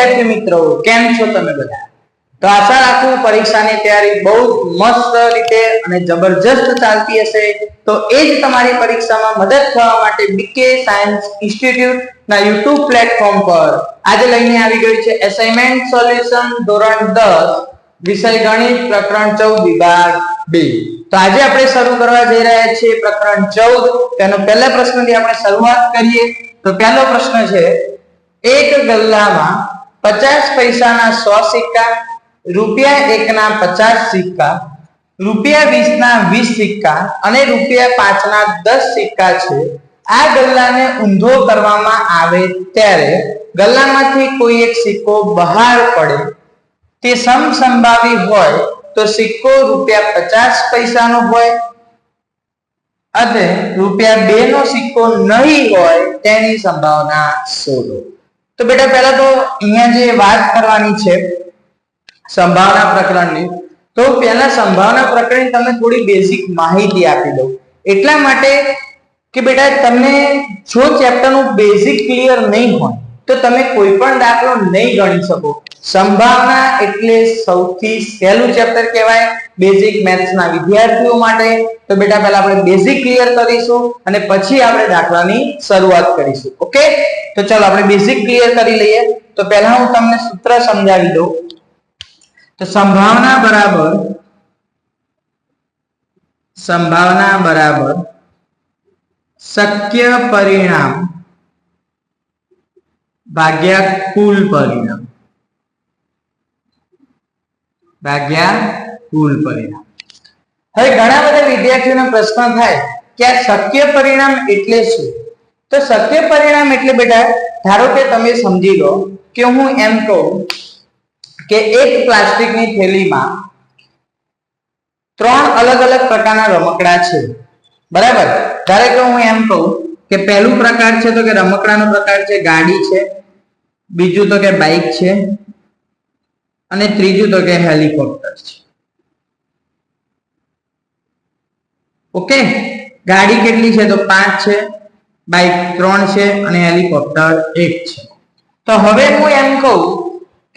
વિદ્યાર્થી મિત્રો, કેમ છો તમે બધા? તો આશા રાખું પરીક્ષાની તૈયારી બહુ મસ્ત રીતે અને જબરજસ્ત ચાલતી હશે. તો એ જ તમારી પરીક્ષામાં મદદ થવા માટે બીકે સાયન્સ ઇન્સ્ટિટ્યૂટ ના યુટ્યુબ પ્લેટફોર્મ પર આજે લઈને આવી ગયું છે અસાઇનમેન્ટ સોલ્યુશન ધોરણ 10 વિષય ગણિત પ્રકરણ 14 વિભાગ 2 તો આજે આપણે શરૂ કરવા જઈ રહ્યા છીએ પ્રકરણ 14 તેનો પહેલા પ્રશ્નથી આપણે શરૂઆત કરીએ. તો પહેલો પ્રશ્ન છે, એક ગલ્લામાં પચાસ પૈસાના સો સિક્કા, રૂપિયા એકના પચાસ સિક્કા, રૂપિયા વીસ ના વીસ સિક્કા અને રૂપિયા પાંચ ના દસ સિક્કા છે. આ ગલ્લાને ઊંધો કરવામાં આવે ત્યારે ગલ્લામાંથી કોઈ એક સિક્કો બહાર પડે. તે સમસંભાવી હોય તો સિક્કો રૂપિયા પચાસ પૈસાનો હોય અને રૂપિયા બે નો સિક્કો નહીં હોય તેની સંભાવના શોધો. તો બેટા પહેલા તો અહીંયા જે વાત કરવાની છે, સંભાવના પ્રકરણની, તો પહેલા સંભાવના પ્રકરણની તમને થોડી બેઝિક માહિતી આપી દઉં. એટલા માટે કે બેટા, તમને જો ચેપ્ટરનું બેઝિક ક્લિયર નહીં હોય તો તમે કોઈ પણ દાખલો નહીં ગણી શકો. સંભાવના એટલે સૌથી સહેલું ચેપ્ટર કહેવાય બેઝિક મેથ્સ ના વિદ્યાર્થીઓ માટે. તો બેટા, પહેલા આપણે બેઝિક ક્લિયર કરીશું અને પછી આપણે દાખલાની શરૂઆત કરીશું. ઓકે તો ચલો આપણે બેઝિક ક્લિયર કરી લઈએ. તો પહેલા હું તમને સૂત્ર સમજાવી દઉં. તો સંભાવના બરાબર સંભાવના બરાબર શક્ય પરિણામ ભાગ્યા કુલ પરિણામ. ભાગ્યા કુલ પરિણામ. હવે ઘણા બધા વિદ્યાર્થીઓનો પ્રશ્ન થાય કે આ શક્ય પરિણામ એટલે શું? તો શક્ય પરિણામ એટલે બેટા, ધારો કે તમે સમજી લો કે હું એમ કહું કે એક પ્લાસ્ટિકની થેલીમાં ત્રણ અલગ અલગ પ્રકારના રમકડા છે. બરાબર? ધારે કે હું એમ કહું કે પહેલું પ્રકાર છે તો કે રમકડાનો પ્રકાર છે, ગાડી છે બીજું તો કે બાઇક છે અને ત્રીજું તો કે હેલિકોપ્ટર છે. ઓકે ગાડી કેટલી છે? તો પાંચ છે બાઇક ત્રણ છે અને હેલિકોપ્ટર એક છે. તો હવે હું એમ કહું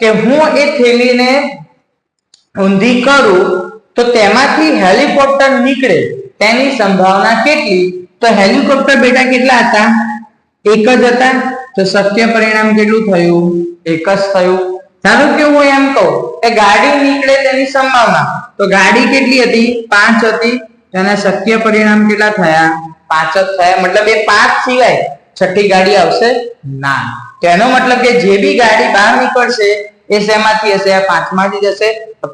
કે હું એ થેલીને ઊંધી કરું તો તેમાંથી હેલિકોપ્ટર નીકળે. તેની સંભાવના કેટલી? તો હેલિકોપ્ટર બેટા કેટલા હતા? એક જ હતા. તો શક્ય પરિણામ કેટલું થયું? એક જ થયું. ધારો કે હું એમ કહું કે ગાડી નીકળે તેની સંભાવના. તો ગાડી કેટલી હતી? પાંચ હતી. તેના શક્ય પરિણામ કેટલા થયા? પાંચ જ થયા. મતલબ એ પાંચ સિવાય છઠ્ઠી ગાડી આવશે? ના. તેનો મતલબ કે જે બી ગાડી બહાર નીકળશે, એ શેમાંથી હશે? આ પાંચમાંથી જશે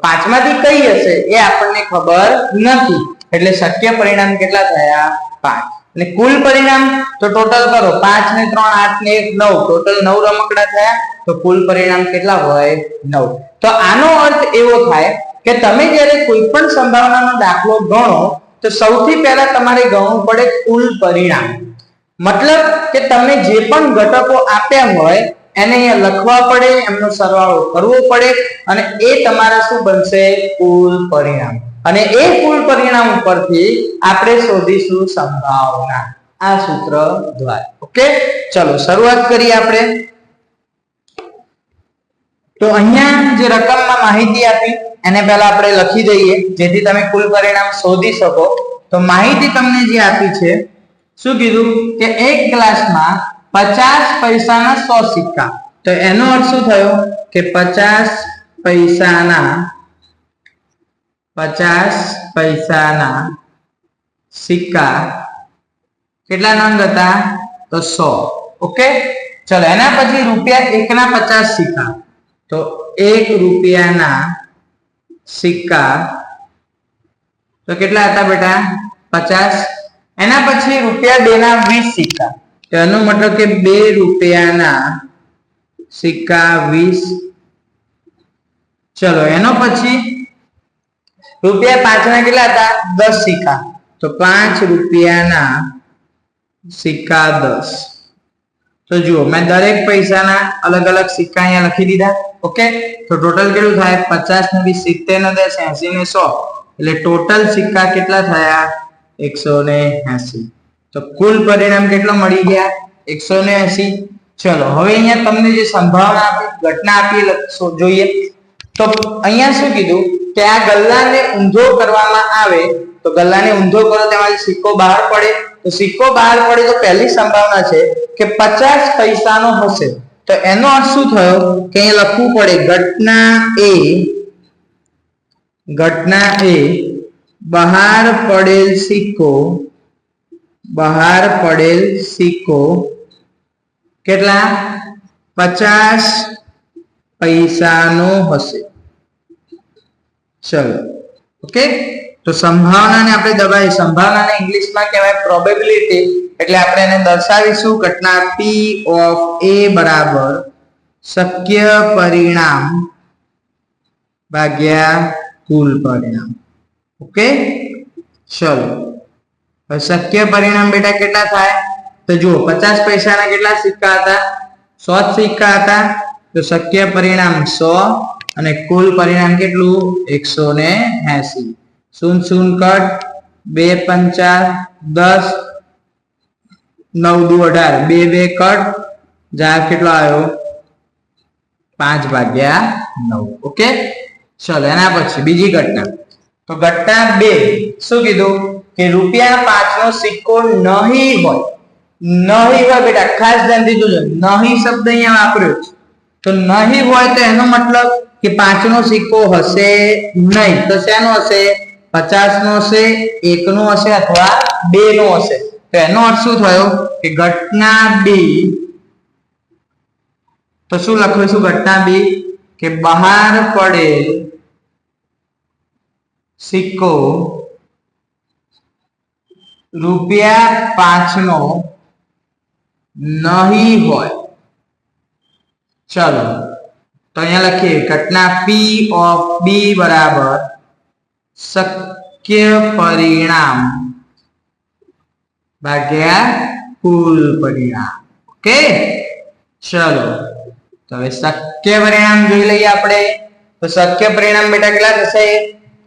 પાંચમાંથી કઈ હશે? એ આપણને ખબર નથી. એટલે શક્ય પરિણામ કેટલા થયા? પાંચ. અને કુલ પરિણામ તો ટોટલ કરો. પાંચ ને ત્રણ, આઠ ને એક, નવ. ટોટલ નવ રમકડા થયા, તો કુલ પરિણામ કેટલા હોય? નવ. તો આનો અર્થ એવો થાય કે તમે જ્યારે કોઈ પણ સંભાવનાનો દાખલો ગણો, તો સૌથી પહેલા તમારે ગણવું પડે કુલ પરિણામ. મતલબ કે તમે જે પણ ઘટકો આપ્યા હોય, એને અહીંયા લખવા પડે, એમનો સરવાળો કરવો પડે, અને એ તમારા શું બનશે? કુલ પરિણામ. અને એ કુલ પરિણામ ઉપરથી આપણે શોધીશું સંભાવના. આ સૂત્ર દ્વારા. ઓકે? ચલો, શરૂઆત કરીએ આપણે. તો અહીંયા જે રકમમાં માહિતી આપી, એને પહેલા આપણે લખી દઈએ, જેથી તમે કુલ પરિણામ શોધી શકો. તો માહિતી તમને જે આપી છે, શું કીધું? કે એક ગ્લાસમાં પચાસ પૈસાના સો સિક્કા. તો એનો અર્થ શું થયો? કે પચાસ પૈસાના પચાસ પૈસાના સિક્કા. કેટલા નંગ હતા? તો સો. ઓકે? ચલો, એના પછી રૂપિયા એકના પચાસ સિક્કા. તો એક રૂપિયાના સિક્કા. તો કેટલા હતા બેટા? પચાસ. એના પછી રૂપિયા બે ના વીસ સિક્કા. તો એનો મતલબ કે બે રૂપિયાના સિક્કા વીસ. ચલો, એનો પછી રૂપિયા પાંચ ના કેટલા હતા દસ સિક્કા તો પાંચ રૂપિયાના સિક્કા દસ તો જુઓ મેં દરેક પૈસાના અલગ અલગ સિક્કા અહીંયા લખી દીધા ઓકે તો ટોટલ કેટલું થાય પચાસ ને વીસ સિત્તેર ને દસ એસી ને સો એટલે ટોટલ સિક્કા કેટલા થયા એકસો ને એસી તો કુલ પરિણામ કેટલો મળી ગયા એકસો ને એસી ચલો હવે અહીંયા તમને જે સંભાવના આપી ઘટના આપી એ લખશો- જોઈએ તો અહીંયા શું કીધું કે આ ગલ્લાને ઊંધો કરવામાં આવે, તો ગલ્લાને ઊંધો કરો, તેમાંથી સિક્કો બહાર પડે. તો સિક્કો બહાર પડે તો પહેલી સંભાવના છે કે પચાસ પૈસાનો હશે. તો એનો અર્થ શું થયો? કે અહીંયા લખવું પડે, ઘટના એ ઘટના એ, બહાર પડેલ સિક્કો, બહાર પડેલ સિક્કો, કેટલા? પચાસ પૈસાનો હશે. ચલો. ઓકે તો સંભાવનાને આપણે દબાવી. સંભાવનાને ઇંગ્લિશમાં કહેવાય પ્રોબેબિલિટી એટલે આપણે એને દર્શાવીશું ઘટના પી ઓફ એ બરાબર શક્ય પરિણામ ભાગ્યા કુલ પરિણામ. ઓકે ચલો. શક્ય પરિણામ બેટા કેટલા થાય? તો જુઓ, પચાસ પૈસાના કેટલા સિક્કા હતા? સો સિક્કા હતા. તો શક્ય પરિણામ સો અને કુલ પરિણામ કેટલું? એકસો ને એસી. શૂન શૂન કટ, બે પંચા દસ, નવ દુ અઢાર. બે બે કટ, જવાબ કેટલો આવ્યો? પાંચ ભાગ્યા નવ. ઓકે? ચલો, એના પછી બીજી ઘટના. તો ઘટના બે. શું કીધું? કે રૂપિયા પાંચ નો સિક્કો નહીં હોય. નહીં હોય બેટા, ખાસ ધ્યાનથી જોજો. નહીં શબ્દ અહીંયા વાપર્યો છે. તો નહીં હોય તો એનો મતલબ? કે પાંચ નો સિક્કો હશે નહીં, તો શેનો હશે? પચાસ નો હશે એક નો હશે અથવા બે નો હશે? તો એનો અર્થ શું થયો? કે ઘટના બી તો શું લખીશું ઘટના બી કે બહાર પડેલ સિક્કો રૂપિયા પાંચ નો નહીં હોય. ચલો. તો અહીંયા લખીએ, ઘટના પી ઓફ બી બરાબર શક્ય પરિણામ ભાગ્યા કુલ પરિણામ. ઓકે? ચલો. તો હવે શક્ય પરિણામ જોઈ લઈએ આપણે. તો શક્ય પરિણામ બેટા કેટલા થશે?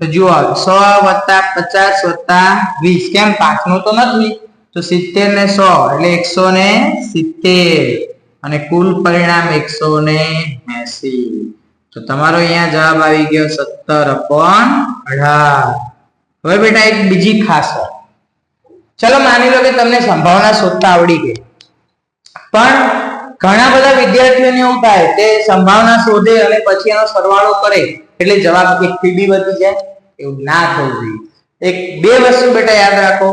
તો જુઓ, સો વત્તા પચાસ વત્તા વીસ. કેમ? પાંચનું તો નથી. તો સિત્તેર ને સો, એટલે એકસો ને સિત્તેર. અને કુલ પરિણામ એકસો ને એસી. તો તમારો અહીંયા જવાબ આવી ગયો સત્તર અપોન અઢાર. હવે બેટા એક બીજી ખાસ વાત. ચલો માની લો કે તમને સંભાવના શોધતા આવડી ગઈ. પણ ઘણા બધા વિદ્યાર્થીઓને એવું થાય તે સંભાવના શોધે અને પછી એનો સરવાળો કરે એટલે જવાબ એક પીડી વધી જાય. એવું ના થવું જોઈએ. એક બે વસ્તુ બેટા યાદ રાખો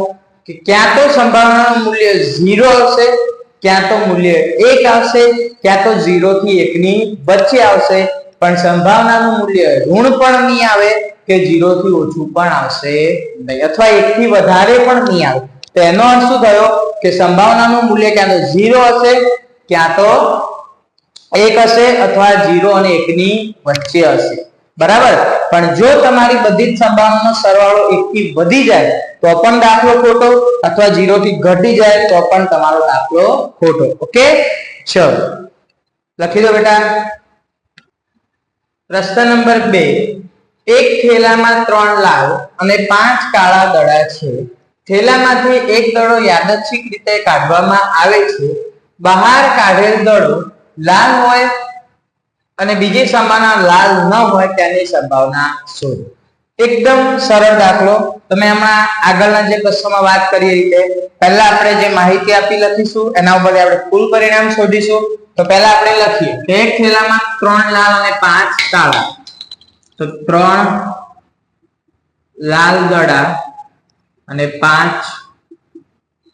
કે ક્યાં તો સંભાવનાનું મૂલ્ય ઝીરો આવશે ક્યાં તો મૂલ્ય એક આવશે, ક્યાં તો ઝીરો થી એક ની વચ્ચે આવશે. પણ સંભાવનાનું મૂલ્ય ઋણ પણ નહીં આવે કે ઝીરો થી ઓછું પણ આવશે નહીં. અથવા એક થી વધારે પણ નહીં આવે. તો એનો અર્થ શું થયો? કે સંભાવનાનું મૂલ્ય ક્યાં તો ઝીરો હશે, ક્યાં તો એક હશે, અથવા ઝીરો અને એકની વચ્ચે હશે. બરાબર? પણ જો તમારી બધી જ સંભાવનાનો સરવાળો એકથી વધી જાય, તો પણ દાખલો ખોટો અથવા ઝીરો થી ઘટી જાય, તો પણ તમારો દાખલો ખોટો. ઓકે? ચલો. લખી દો બેટા. પ્રશ્ન નંબર બે. એક થેલામાં ત્રણ લાલ અને પાંચ કાળા દડા છે. થેલામાંથી એક દડો યાદચ્છિક રીતે કાઢવામાં આવે છે. બહાર કાઢેલ દડો લાલ હોય અને બીજી સંભાવના લાલ ન હોય તેની સંભાવના શોધો એકદમ સરળ દાખલો. તમે હમણાં આગળના જે પ્રશ્નોમાં વાત કરી રીતે, પહેલા આપણે જે માહિતી આપી લખીશું, એના ઉપર આપણે કુલ પરિણામ શોધીશું. તો પહેલા આપણે લખીએ કે એક થેલામાં ત્રણ લાલ અને પાંચ કાળા. તો ત્રણ લાલ દડા અને પાંચ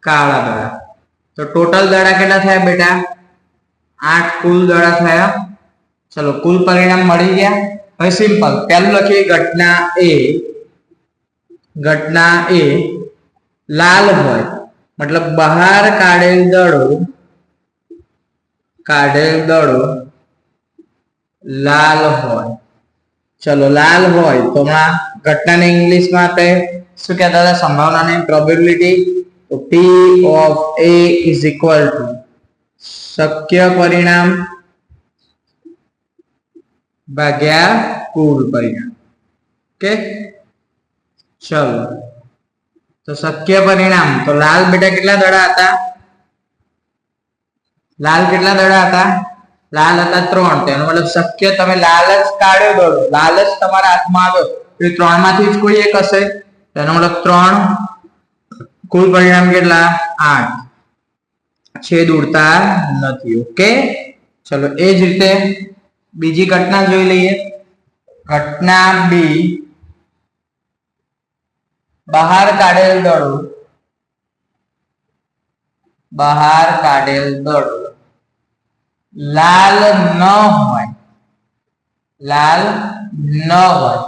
કાળા દડા તો ટોટલ દડા કેટલા થયા બેટા? આઠ કુલ દડા થયા ચલો, કુલ પરિણામ મળી ગયા. હવે સિમ્પલ પહેલું લખીએ ઘટના એ ઘટના એ લાલ હોય. મતલબ બહાર કાઢેલ દડો કાઢેલ દડો લાલ હોય. ચલો, લાલ હોય. તો હમણાં ઘટનાને ઇંગ્લિશમાં આપણે શું કહેતા હતા? સંભાવનાની probability P of A is equal to શક્ય પરિણામ ભાગ્યા કુલ પરિણામ. ઓકે? ચલો. તો શક્ય પરિણામ. તો લાલ બેટા કેટલા દડા હતા? લાલ કેટલા દડા હતા? લાલ હતા ત્રણ. તેનો મતલબ શક્ય તમે લાલ જ કાઢ્યો દડો. લાલ જ તમારા હાથમાં આવ્યો. એ ત્રણમાંથી જ કોઈ એક હશે? તેનો મતલબ ત્રણ. કુલ પરિણામ કેટલા? આઠ. છેદ ઉડતા નથી. ઓકે? ચલો, એ જ રીતે બીજી ઘટના જોઈ લઈએ. ઘટના બી બહાર કાઢેલ દડો. બહાર કાઢેલ દડો. લાલ ન હોય. લાલ ન હોય.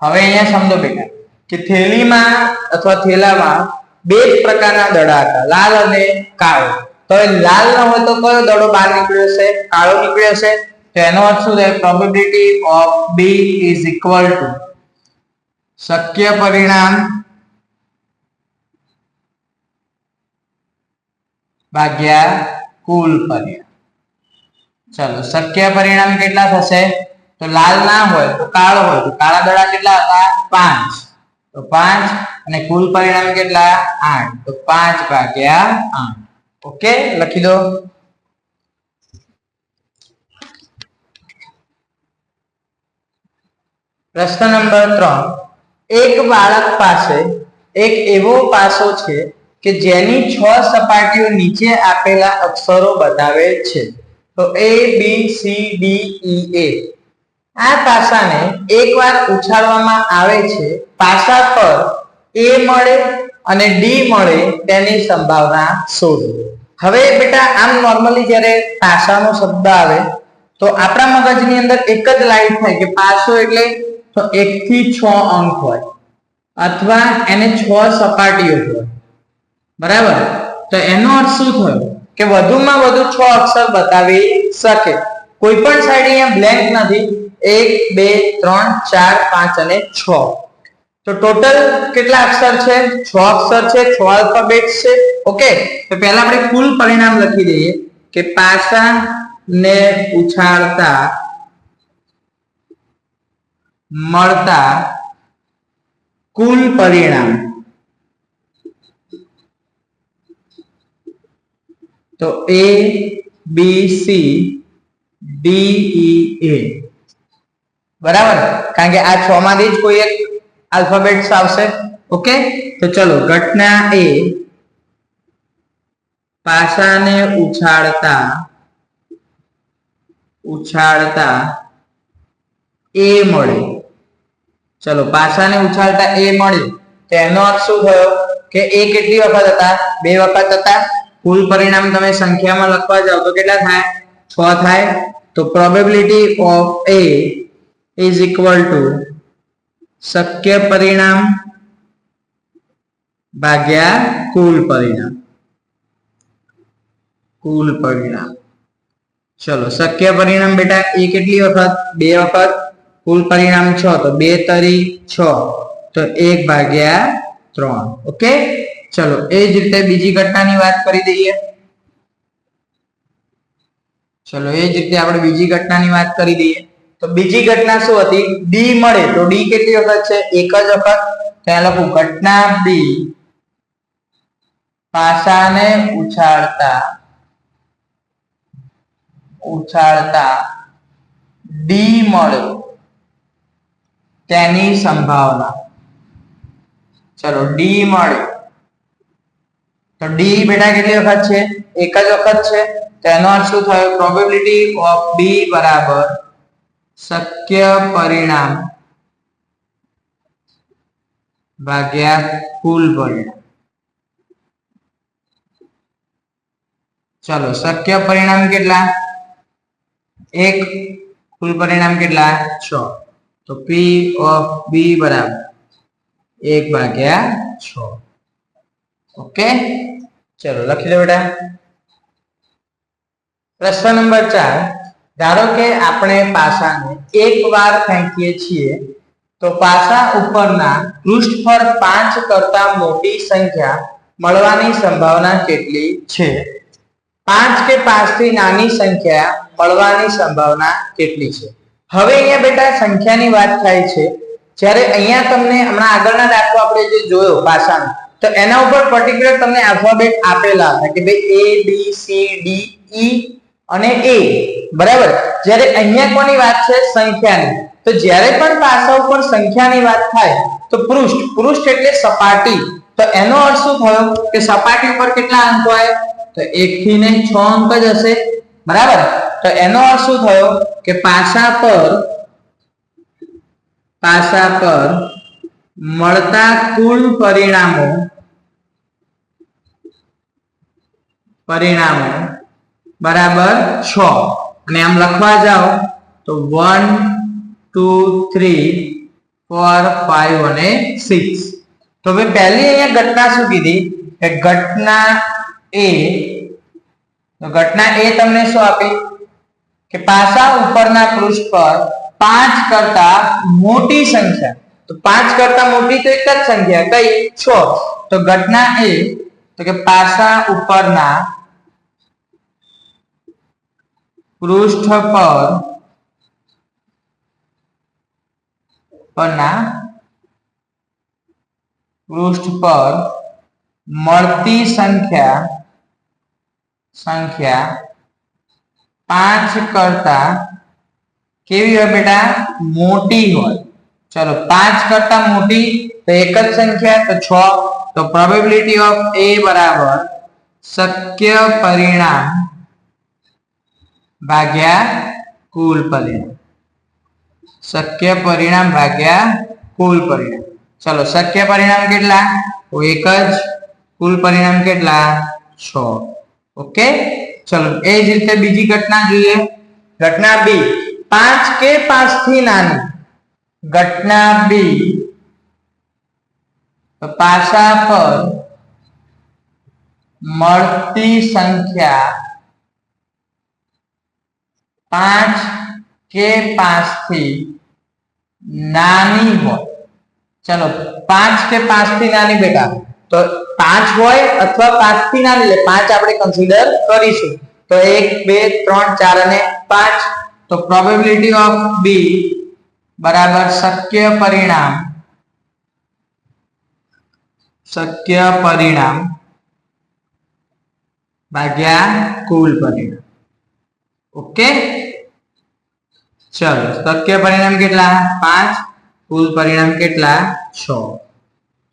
હવે અહીંયા સમજો બેટા, કે થેલીમાં અથવા થેલામાં બે પ્રકારના દડા હતા. લાલ અને કાળો. તો લાલ ન હોય તો કયો દડો બહાર નીકળ્યો છે કાળો નીકળ્યો છે તો એનો અર્થ શું થાય? Probability of B is equal to શક્ય પરિણામ ભાગ્યા કુલ પરિણામ. ચલો, શક્ય પરિણામ કેટલા થશે? તો લાલ ના હોય તો કાળો હોય. તો કાળા દડા કેટલા હતા? પાંચ. તો પાંચ અને કુલ પરિણામ કેટલા? આઠ. તો પાંચ ભાગ્યા આઠ. ઓકે? લખી દો. પ્રશ્ન નંબર ત્રણ. એક બાળક પાસે એક એવો પાસો છે કે જેની છ સપાટીઓ નીચે આપેલા અક્ષરો બતાવે છે. તો એ બી સી ડી ઈ એ આ પાસાને એકવાર ઉછાળવામાં આવે છે, પાસા પર એ મળે અને ડી મળે તેની સંભાવના શોધો. હવે બેટા, આમ નોર્મલી જ્યારે પાસાનો શબ્દ આવે, તો આપણા મગજની અંદર એક જ લાઈન થાય કે પાસો એટલે તો એક થી છ અંક હોય અથવા એને છ સપાટીઓ હોય. બરાબર? તો એનો અર્થ શું થયો? કે વધુમાં વધુ છ અક્ષર બતાવી શકે. કોઈ પણ સાઈડ અહીંયા બ્લેન્ક નથી. એક, બે, ત્રણ, ચાર, પાંચ અને છ. તો ટોટલ કેટલા અક્ષર છે? છ અક્ષર છે, છ આલ્ફાબેટ છે. ઓકે તો પહેલા આપણે કુલ પરિણામ લખી દઈએ કે પાસા ને ઉછાળતા મળતા કુલ પરિણામ. તો એ બી સી ડી ઈ એ બરાબર? કારણ કે આ છ માંથી જ કોઈ એક આલ્ફાબેટ્સ આવશે. ઓકે? તો ચલો, ઘટના એ પાસાને ઉછાળતા ઉછાળતા એ મળે ચલો, પાસાને ઉછાળતા એ મળે તો એનો અર્થ શું થયો? કે એ કેટલી વખત હતા? બે વખત હતા? કુલ પરિણામ તમે સંખ્યામાં લખવા જાવ તો કેટલા થાય? છ થાય. તો probability of A is equal to શક્ય પરિણામ ભાગ્યા કુલ પરિણામ. કુલ પરિણામ. ચલો, શક્ય પરિણામ બેટા એ કેટલી વખત? બે વખત. કુલ પરિણામ છ, તો બે તરી છ, તો એક ભાગ્યા ત્રણ. ઓકે? ચલો, એ જ રીતે બીજી ઘટનાની વાત કરી દઈએ. ચલો, એ જ રીતે આપણે બીજી ઘટનાની વાત કરી દઈએ. તો બીજી ઘટના શું હતી? ડી મળે તો ડી કેટલી વખત છે? એક જ વખત. ત્યાં લખું, ઘટના બી પાસાને ઉછાળતા ઉછાળતા ડી મળ્યો તેની સંભાવના. ચલો ડી મળે તો ડી બેટા કેટલી વખત છે? એક જ વખત છે. તેનો અર્થ શું થયો? પ્રોબેબિલિટી ઓફ બી બરાબર શક્ય પરિણામ ભાગ્યા કુલ પરિણામ. ચલો, શક્ય પરિણામ કેટલા? એક. કુલ પરિણામ કેટલા? છ. તો પી ઓફ બી બરાબર એક ભાગ્યા છ. ઓકે ચલો, લખી લો બેટા. પ્રશ્ન નંબર ચાર. ધારો કે આપણે પાસાને એક વાર ફેંકીએ છીએ, તો પાસા ઉપરના પૃષ્ઠ પર પાંચ કરતા મોટી સંખ્યા મળવાની સંભાવના કેટલી છે? પાંચ કે પાંચથી નાની સંખ્યા મળવાની સંભાવના કેટલી છે? હવે અહીંયા બેટા સંખ્યાની વાત થાય છે. જ્યારે અહીંયા તમને હમણાં આગળના દાખલો આપણે જે જોયો ભાષાનો તો એના ઉપર પર્ટિક્યુલર તમને આલ્ફાબેટ આપેલા હતા કે ભાઈ એ બી સી ડી ઈ અને એ બરાબર? જ્યારે અહીંયા કોની વાત છે? સંખ્યાની. તો જ્યારે પણ પાસા ઉપર સંખ્યાની વાત થાય, તો પૃષ્ઠ પૃષ્ઠ એટલે સપાટી. તો એનો અર્થ શું થયો? કે સપાટી ઉપર કેટલા અંક હોય તો એક થી ને છ અંક જ હશે. બરાબર? તો એનો અર્થ શું થયો? કે પાસા પર પાસા પર મળતા કુલ પરિણામો પરિણામો બરાબર છ. અને આમ લખવા જાઓ તો one two three four five અને સિક્સ તો હવે પહેલી અહીંયા ઘટના શું કીધી? કે ઘટના એ ઘટના એ તમને શું આપી? કે પાસા ઉપરના પૃષ્ઠ પર પાંચ કરતા મોટી સંખ્યા. તો પાંચ કરતા મોટી તો એક જ સંખ્યા, કઈ? છ. તો ઘટના એ, તો કે પાસા ઉપરના પૃષ્ઠ પર પરના પૃષ્ઠ પર મળતી સંખ્યા સંખ્યા પાંચ કરતા કેવી હોય બેટા મોટી હોય ચલો પાંચ કરતા મોટી તો એક જ સંખ્યા તો છ તો પ્રોબેબિલિટી ઓફ એ બરાબર શક્ય પરિણામ ભાગ્યા કુલ પરિણામ શક્ય પરિણામ ભાગ્યા કુલ પરિણામ ચલો શક્ય પરિણામ કેટલા તો એક જ કુલ પરિણામ કેટલા છ ઓકે ચલો એ જ રીતે બીજી ઘટના જોઈએ ઘટના બી પાંચ કે પાંચથી નાની ઘટના બી તો પાસા પર મળતી સંખ્યા પાંચ કે પાંચથી નાની હોય ચલો પાંચ કે પાંચથી નાની બેટા તો પાંચ હોય અથવા પાંચથી ના એટલે પાંચ આપણે કન્સિડર કરીશું. તો એક, બે, ત્રણ, ચાર અને પાંચ. તો પ્રોબેબિલિટી ઓફ બી બરાબર શક્ય પરિણામ શક્ય પરિણામ ભાગ્યા કુલ પરિણામ. ઓકે ચલો, શક્ય પરિણામ કેટલા? પાંચ. કુલ પરિણામ કેટલા? છ.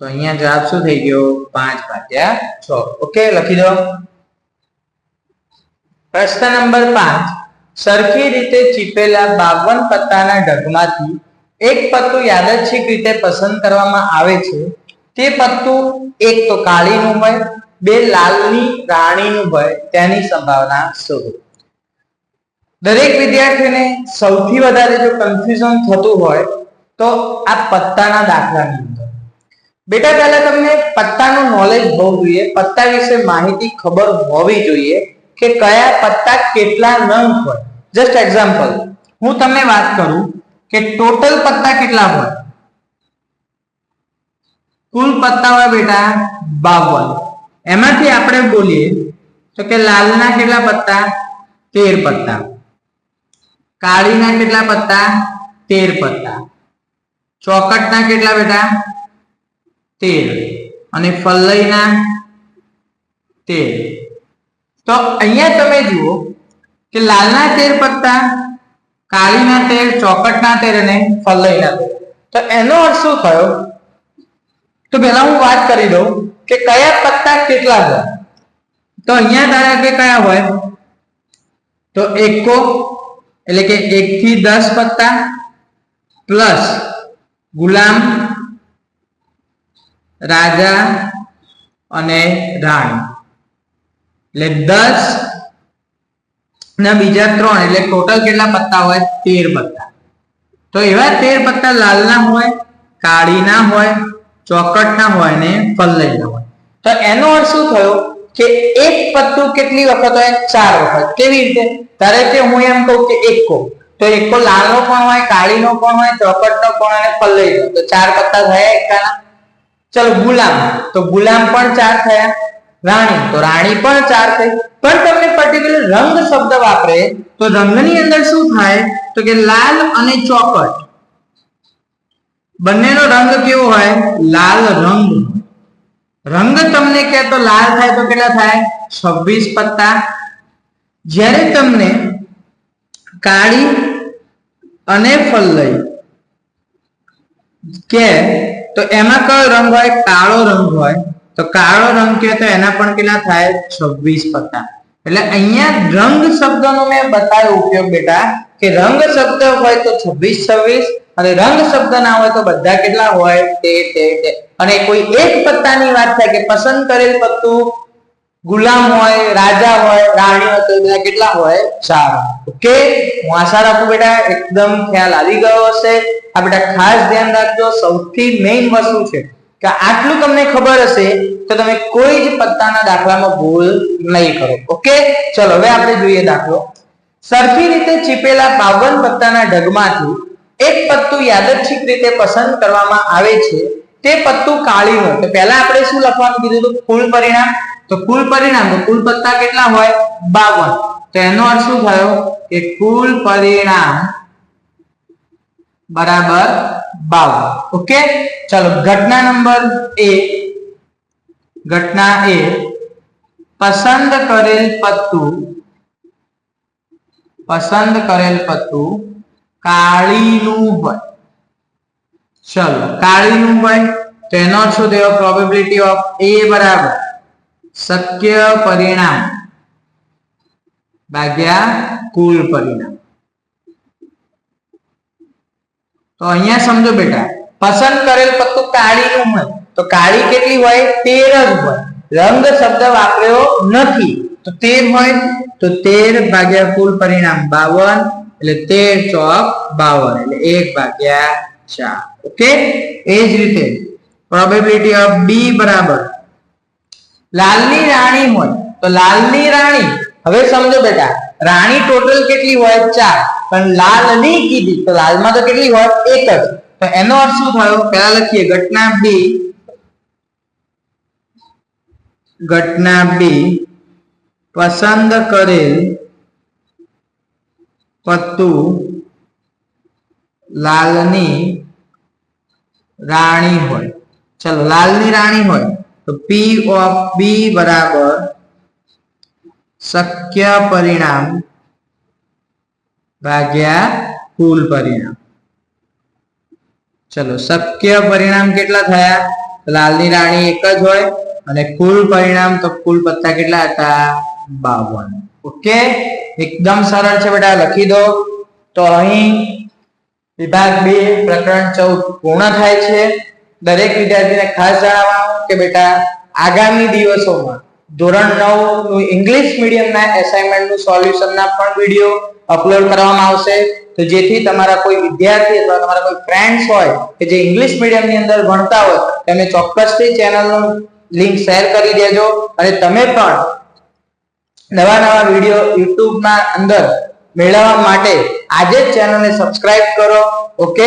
તો અહીંયા જવાબ શું થઈ ગયો? પાંચ ભાગ્યા છ. ઓકે લખી દો. પ્રશ્ન નંબર પાંચ. સરખી રીતે ચીપેલા બાવન પત્તાના ઢગમાંથી એક પત્તું યાદચ્છિક રીતે પસંદ કરવામાં આવે છે. તે પત્તું એક તો કાળીનું હોય, બે લાલની રાણીનું હોય, તેની સંભાવના શોધો. દરેક વિદ્યાર્થીને સૌથી વધારે જો કન્ફ્યુઝન થતું હોય, તો આ પત્તાના દાખલાની અંદર. બેટા, પહેલા તમને પત્તાનું નોલેજ હોવું જોઈએ. પત્તા વિશે માહિતી ખબર હોવી જોઈએ કે કયા પત્તા કેટલા નંગ હોય. જસ્ટ એક્ઝામ્પલ હું તમને વાત કરું કે ટોટલ પત્તા કેટલા હોય. કુલ પત્તા હોય બેટા બાવન. એમાંથી આપણે બોલીએ તો કે લાલના કેટલા પત્તા? તેર પત્તા. કાળીના કેટલા પત્તા? તેર પત્તા. ચોકટના કેટલા બેટા? તેર અને ફલ્લઈના તેર તો અહીંયા તમે જુઓ કે લાલના તેર પત્તા કાળીના તેર ચોકટના તેર અને ફલ્લઈના તેર તો એનો અર્થ શું થયો? તો પહેલા હું વાત કરી દઉં કે કયા પત્તા કેટલા હોય. તો અહીંયા ધારા કે કયા હોય? તો એકો, એટલે કે એક થી દસ પત્તા, પ્લસ ગુલામ રાજા અને રાણી. એટલે દસ ના બીજા ત્રણ, એટલે ટોટલ કેટલા પત્તા હોય? તેર પત્તા. તો એવા તેર પત્તા લાલના હોય, કાળીના હોય ચોકટના હોય ને પલ્લઈના હોય. તો એનો અર્થ શું થયો? કે એક પત્તું કેટલી વખત હોય? ચાર વખત. કેવી રીતે? ધારે કે હું એમ કહું કે એકો. તો એકો લાલનો પણ હોય, કાળીનો પણ હોય ચોકટનો પણ અને પલ્લઈનો તો ચાર પત્તા થયા એકાના? ચલો ગુલામ. તો ગુલામ પણ ચાર થયા. રાણી. તો રાણી પણ ચાર થઈ. પણ તમને પર્ટિક્યુલર રંગ શબ્દ વાપરે, તો રંગની અંદર શું થાય? તો કે લાલ અને ચોકટ બંનેનો રંગ કેવો હોય? લાલ રંગ. રંગ તમને કે તો લાલ થાય તો કેટલા થાય? 26 પત્તા. જ્યારે તમને કાળી અને ફલ્લઈ કે તો એમાં કયો રંગ હોય? કાળો રંગ હોય. તો કાળો રંગ કે તો એના પણ કેટલા થાય? 26 પત્તા. એટલે અહીંયા રંગ શબ્દનો મેં બતાવ્યો ઉપયોગ બેટા, કે રંગ શબ્દ હોય તો 26 26 અને રંગ શબ્દ ના હોય તો બધા કેટલા હોય? તે તે અને કોઈ એક પત્તાની વાત થાય કે પસંદ કરેલ પત્તું ગુલામ હોય, રાજા હોય રાણી હોય તો બધા કેટલા હોય? ચાર ઓકે? હું આશા રાખું બેટા, એકદમ ખ્યાલ આવી ગયો હશે. આ બેટા ખાસ ધ્યાન રાખજો, સૌથી મેઇન વસ્તુ છે કે આટલું તમને ખબર હશે તો તમે કોઈ જ પત્તાના દાખલામાં ભૂલ નહીં કરો. ઓકે? ચલો, હવે આપણે જોઈએ દાખલો. સરખી રીતે ચીપેલા બાવન પત્તાના ઢગમાંથી એક પત્તું યાદચ્છિક રીતે પસંદ કરવામાં આવે છે. તે પત્તું કાળીનું તો પહેલા આપણે શું લખવાનું કીધું હતું? કુલ પરિણામ? તો કુલ પરિણામ, તો કુલ પત્તા કેટલા હોય? બાવન. તો એનો અર્થ શું થયો? કે કુલ પરિણામ બરાબર બાવન. ઓકે? ચલો, ઘટના નંબર એ. ઘટના એ. પસંદ કરેલ પત્તું, પસંદ કરેલ પત્તું કાળીનું હોય. ચલો, કાળીનું હોય, તો એનો અર્થ શું થયો? પ્રોબેબિલિટી ઓફ એ બરાબર. શક્ય પરિણામ ભાગ્યા કુલ પરિણામ તો અહીંયા સમજો બેટા પસંદ કરેલ પત્તું કાળીનું હોય તો કાળી કેટલી હોય તેર જ હોય રંગ શબ્દ વાપર્યો નથી તો તેર હોય તો તેર ભાગ્યા કુલ પરિણામ બાવન એટલે તેર ચોક બાવન, એટલે એક ભાગ્યા ચાર ઓકે એ જ રીતે પ્રોબેબિલિટી ઓફ બી બરાબર લાલની રાણી હોય, તો લાલની રાણી, હવે સમજો બેટા, રાણી ટોટલ કેટલી હોય? ચાર. પણ લાલની કીધી, તો લાલમાં તો કેટલી હોય? એક જ. તો એનો અર્થ શું થયો? પહેલા લખીએ, ઘટના બી ઘટના બી પસંદ કરેલ પત્તું લાલની રાણી હોય. ચલો, લાલની રાણી હોય. તો પી ઓફ બી બરાબર શક્ય પરિણામ ભાગ્યા કુલ પરિણામ. ચલો શક્ય પરિણામ કેટલા થયા? લાલની રાણી એક જ હોય અને કુલ પરિણામ તો કુલ પત્તા કેટલા હતા? બાવન. ઓકે એકદમ સરળ છે બેટા, લખી દો. તો અહીં વિભાગ બે, પ્રકરણ ચૌદ પૂર્ણ થાય છે. દરેક વિદ્યાર્થીને ખાસ જણાવવાનું કે બેટા, આગામી દિવસોમાં ધોરણ નવનું ઇંગ્લિશ મીડિયમના એસાઇનમેન્ટનું સોલ્યુશનના પણ વીડિયો અપલોડ કરવામાં આવશે. તો જેથી તમારા કોઈ વિદ્યાર્થી અથવા તમારા કોઈ ફ્રેન્ડ્સ હોય કે જે ઇંગ્લિશ મીડિયમની અંદર ભણતા હોય, તેમને ચોક્કસથી ચેનલનું લિંક શેર કરી દેજો. અને તમે પણ નવા નવા વીડિયો યુટ્યુબના અંદર મેળવવા માટે આજે જ ચેનલને સબસ્ક્રાઇબ કરો. ઓકે